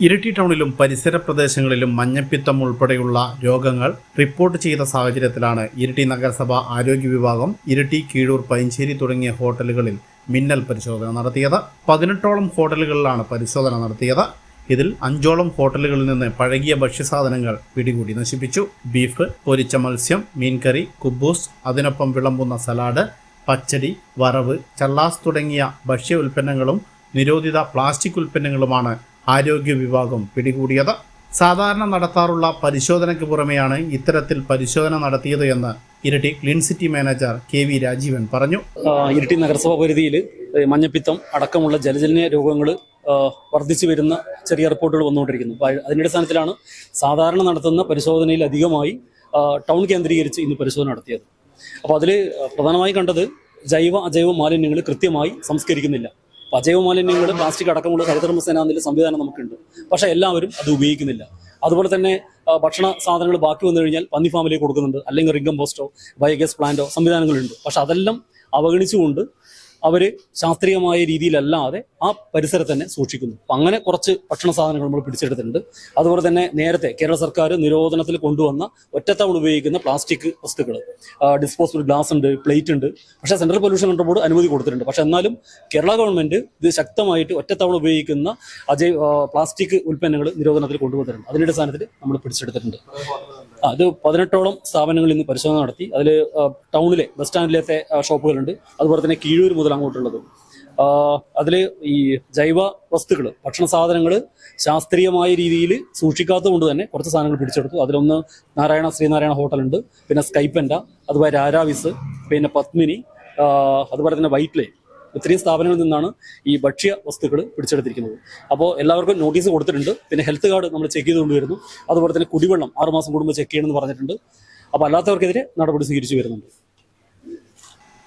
ഇരിട്ടി ടൗണിലും പരിസര പ്രദേശങ്ങളിലും മഞ്ഞപ്പിത്തം ഉൾപ്പെടെയുള്ള രോഗങ്ങൾ റിപ്പോർട്ട് ചെയ്ത സാഹചര്യത്തിലാണ് ഇരിട്ടി നഗരസഭ ആരോഗ്യ വിഭാഗം ഇരിട്ടി കീഴൂർ പൈഞ്ചേരി തുടങ്ങിയ ഹോട്ടലുകളിൽ മിന്നൽ പരിശോധന നടത്തിയത്. പതിനെട്ടോളം ഹോട്ടലുകളിലാണ് പരിശോധന നടത്തിയത്. ഇതിൽ അഞ്ചോളം ഹോട്ടലുകളിൽ നിന്ന് പഴകിയ ഭക്ഷ്യസാധനങ്ങൾ പിടികൂടി നശിപ്പിച്ചു. ബീഫ് പൊരിച്ച മത്സ്യം മീൻകറി കുബൂസ് അതിനൊപ്പം വിളമ്പുന്ന സലാഡ് പച്ചടി വറവ് ചള്ളാസ് തുടങ്ങിയ ഭക്ഷ്യ ഉൽപ്പന്നങ്ങളും നിരോധിത പ്ലാസ്റ്റിക് ഉൽപ്പന്നങ്ങളുമാണ് ആരോഗ്യ വിഭാഗം പിടികൂടിയത്. സാധാരണ നടത്താറുള്ള പരിശോധനയ്ക്ക് പുറമെയാണ് ഇത്തരത്തിൽ പരിശോധന നടത്തിയത് എന്ന് ഇരട്ടി clean city manager K V Rajeevan പറഞ്ഞു. ഇരട്ടി നഗരസഭാ പരിധിയിൽ മഞ്ഞപ്പിത്തം അടക്കമുള്ള ജലജന്യ രോഗങ്ങൾ വർദ്ധിച്ചു വരുന്ന ചെറിയ റിപ്പോർട്ടുകൾ വന്നുകൊണ്ടിരിക്കുന്നു. അതിന്റെ അടിസ്ഥാനത്തിലാണ് സാധാരണ നടത്തുന്ന പരിശോധനയിൽ അധികമായി ടൗൺ കേന്ദ്രീകരിച്ച് ഇന്ന് പരിശോധന നടത്തിയത്. അപ്പോൾ അതിൽ പ്രധാനമായി കണ്ടത് ജൈവ അജൈവ മാലിന്യങ്ങൾ കൃത്യമായി സംസ്കരിക്കുന്നില്ല. അപ്പോൾ അജൈവ മാലിന്യങ്ങൾ പ്ലാസ്റ്റിക് അടക്കമുള്ള ഹരിതകർമ്മസേന എന്നുള്ള സംവിധാനം നമുക്കുണ്ട്. പക്ഷേ എല്ലാവരും അത് ഉപയോഗിക്കുന്നില്ല. അതുപോലെ തന്നെ ഭക്ഷണ സാധനങ്ങൾ ബാക്കി വന്നു കഴിഞ്ഞാൽ പന്നി ഫാമിലേക്ക് കൊടുക്കുന്നുണ്ട്. അല്ലെങ്കിൽ റിംഗം പോസ്റ്റോ ബയോഗ്യാസ് പ്ലാന്റോ സംവിധാനങ്ങളുണ്ട്. പക്ഷെ അതെല്ലാം അവഗണിച്ചുകൊണ്ട് അവർ ശാസ്ത്രീയമായ രീതിയിലല്ലാതെ ആ പരിസരത്ത് തന്നെ സൂക്ഷിക്കുന്നു. അപ്പം അങ്ങനെ കുറച്ച് ഭക്ഷണ സാധനങ്ങൾ നമ്മൾ പിടിച്ചെടുത്തിട്ടുണ്ട്. അതുപോലെ തന്നെ നേരത്തെ കേരള സർക്കാർ നിരോധനത്തിൽ കൊണ്ടുവന്ന ഒറ്റത്തവണ ഉപയോഗിക്കുന്ന പ്ലാസ്റ്റിക് വസ്തുക്കൾ ഡിസ്പോസിബിൾ ഗ്ലാസ് ഉണ്ട് പ്ലേറ്റ് ഉണ്ട്. പക്ഷേ സെൻട്രൽ പൊല്യൂഷൻ കൺട്രോൾ ബോർഡ് അനുമതി കൊടുത്തിട്ടുണ്ട്. പക്ഷേ എന്നാലും കേരള ഗവൺമെന്റ് ഇത് ശക്തമായിട്ട് ഒറ്റത്തവണ ഉപയോഗിക്കുന്ന അജൈ പ്ലാസ്റ്റിക് ഉൽപ്പന്നങ്ങൾ നിരോധനത്തിൽ കൊണ്ടുവന്നിട്ടുണ്ട്. അതിന്റെ അടിസ്ഥാനത്തിൽ നമ്മൾ പിടിച്ചെടുത്തിട്ടുണ്ട്. അത് പതിനെട്ടോളം സ്ഥാപനങ്ങൾ ഇന്ന് പരിശോധന നടത്തി. അതിൽ ടൗണിലെ ബസ് സ്റ്റാൻഡിലത്തെ ഷോപ്പുകളുണ്ട്. അതുപോലെ തന്നെ കീഴൂർ മുതൽ അങ്ങോട്ടുള്ളതും അതിൽ ഈ ജൈവ വസ്തുക്കൾ ഭക്ഷണ സാധനങ്ങൾ ശാസ്ത്രീയമായ രീതിയിൽ സൂക്ഷിക്കാത്തത് കൊണ്ട് തന്നെ കുറച്ച് സാധനങ്ങൾ പിടിച്ചെടുത്തു. അതിലൊന്ന് നാരായണ ശ്രീനാരായണ ഹോട്ടലുണ്ട്. പിന്നെ സ്കൈപ്പൻഡ അതുപോലെ രാരാവിസ് പിന്നെ പത്മിനി അതുപോലെ തന്നെ വൈറ്റ് ലൈൻ ഇത്രയും സ്ഥാപനങ്ങളിൽ നിന്നാണ് ഈ ഭക്ഷ്യ വസ്തുക്കൾ പിടിച്ചെടുത്തിരിക്കുന്നത്. അപ്പോൾ എല്ലാവർക്കും നോട്ടീസ് കൊടുത്തിട്ടുണ്ട്. പിന്നെ ഹെൽത്ത് കാർഡ് നമ്മൾ ചെക്ക് ചെയ്ത് കൊണ്ടുവരുന്നു അതുപോലെ തന്നെ കുടിവെള്ളം ആറുമാസം കൂടുമ്പോൾ ചെക്ക് ചെയ്യണമെന്ന് പറഞ്ഞിട്ടുണ്ട്. അപ്പോൾ അല്ലാത്തവർക്കെതിരെ നടപടി സ്വീകരിച്ചു വരുന്നുണ്ട്.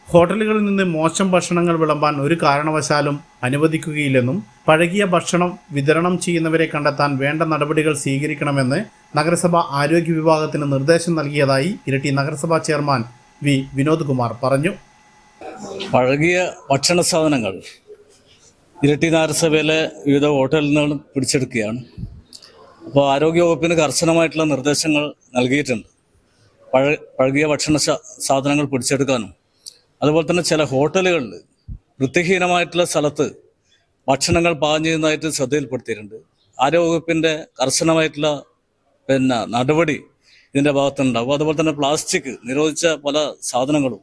ഹോട്ടലുകളിൽ നിന്ന് മോശം ഭക്ഷണങ്ങൾ വിളമ്പാൻ ഒരു കാരണവശാലും അനുവദിക്കുകയില്ലെന്നും പഴകിയ ഭക്ഷണം വിതരണം ചെയ്യുന്നവരെ കണ്ടെത്താൻ വേണ്ട നടപടികൾ സ്വീകരിക്കണമെന്ന് നഗരസഭ ആരോഗ്യ വിഭാഗത്തിന് നിർദ്ദേശം നൽകിയതായി ഇരട്ടി നഗരസഭാ ചെയർമാൻ വി വിനോദ് കുമാർ പറഞ്ഞു. പഴകിയ ഭക്ഷണ സാധനങ്ങൾ. ഇരട്ടി നഗരസഭയിലെ വിവിധ ഹോട്ടലിൽ നിന്ന് പിടിച്ചെടുക്കുകയാണ്. അപ്പോൾ ആരോഗ്യവകുപ്പിന് കർശനമായിട്ടുള്ള നിർദ്ദേശങ്ങൾ നൽകിയിട്ടുണ്ട്. പഴ പഴകിയ ഭക്ഷണ സാധനങ്ങൾ പിടിച്ചെടുക്കാനും. അതുപോലെ തന്നെ ചില ഹോട്ടലുകളിൽ വൃത്തിഹീനമായിട്ടുള്ള സ്ഥലത്ത് ഭക്ഷണങ്ങൾ പാകം ചെയ്യുന്നതായിട്ട് ശ്രദ്ധയിൽപ്പെടുത്തിയിട്ടുണ്ട്. ആരോഗ്യവകുപ്പിന്റെ കർശനമായിട്ടുള്ള പിന്നെ നടപടി ഇതിന്റെ ഭാഗത്തുണ്ടാവും അതുപോലെ തന്നെ പ്ലാസ്റ്റിക് നിരോധിച്ച പല സാധനങ്ങളും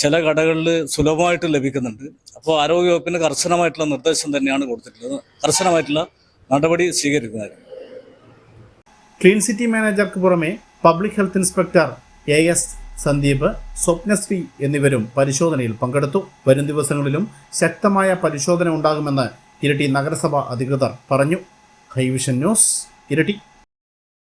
ചില കടകളിൽ സുലഭമായിട്ട് ലഭിക്കുന്നുണ്ട്. അപ്പോൾ ആരോഗ്യവകുപ്പിന് കർശനമായിട്ടുള്ള നിർദ്ദേശം തന്നെയാണ് കൊടുത്തിട്ടുള്ളത്. കർശനമായിട്ടുള്ള നടപടി സ്വീകരിക്കുന്നത് ക്ലീൻ സിറ്റി മാനേജർക്ക് പുറമെ public health inspector A S Sandeep Swapnasree എന്നിവരും പരിശോധനയിൽ പങ്കെടുത്തു. വരും ദിവസങ്ങളിലും ശക്തമായ പരിശോധന ഉണ്ടാകുമെന്ന് ഇരട്ടി നഗരസഭ അധികൃതർ പറഞ്ഞു. ഹൈവിഷൻ ന്യൂസ് ഇരട്ടി.